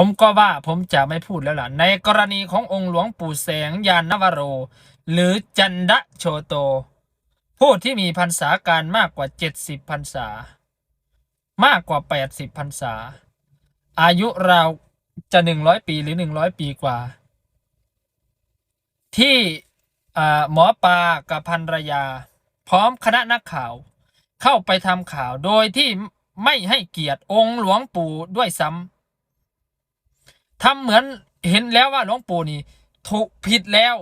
ผมก็ว่าผมจะไม่พูดแล้วล่ะ ในกรณีขององค์หลวงปู่แสงยานนวโร หรือจันดะโชโต ผู้ที่มีพรรษาการมากกว่าเจ็ดสิบพรรษา มากกว่าแปดสิบพรรษา อายุราวจะหนึ่งร้อยปีหรือหนึ่งร้อยปีกว่า ที่หมอปลากับภรรยา พร้อมคณะนักข่าว เข้าไปทำข่าวโดยที่ไม่ให้เกียรติองค์หลวงปู่ด้วยซ้ำ ทำเหมือนเห็นแล้วว่าหลวงปู่นี่ถูกผิดแล้ว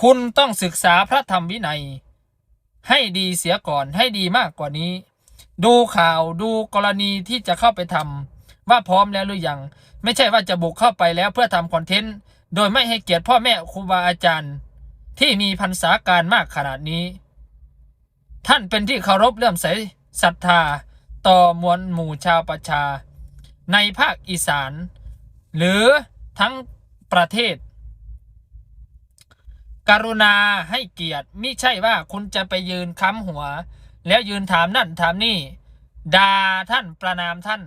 คุณต้องศึกษาพระธรรมวินัย ให้ดีเสียก่อนให้ดีมากกว่านี้ ดูข่าวดูกรณีที่จะเข้าไปทำว่าพร้อมแล้วหรือยัง ไม่ใช่ว่าจะบุกเข้าไปแล้วเพื่อทำคอนเทนต์โดยไม่ให้เกียรติพ่อแม่ครูบาอาจารย์ ที่มีพรรษาการมากขนาดนี้ ท่านเป็นที่เคารพเลื่อมใสศรัทธาต่อมวลหมู่ชาวประชา ในภาคอีสาน หรือทั้งประเทศ กรุณาให้เกียรติมิใช่ว่าคุณจะไปยืนค้ำหัว แล้วยืนถามนั่นถามนี่ด่าท่านประนามท่าน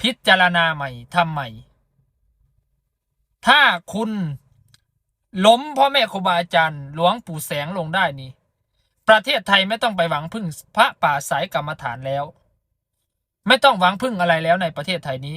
พิจารณาใหม่ทำใหม่ ถ้าคุณล้มพ่อแม่ครูบาอาจารย์หลวงปู่แสงลงได้นี่ ประเทศไทยไม่ต้องไปหวังพึ่งพระป่าสายกรรมฐานแล้ว ไม่ต้องหวังพึ่งอะไรแล้วในประเทศไทยนี้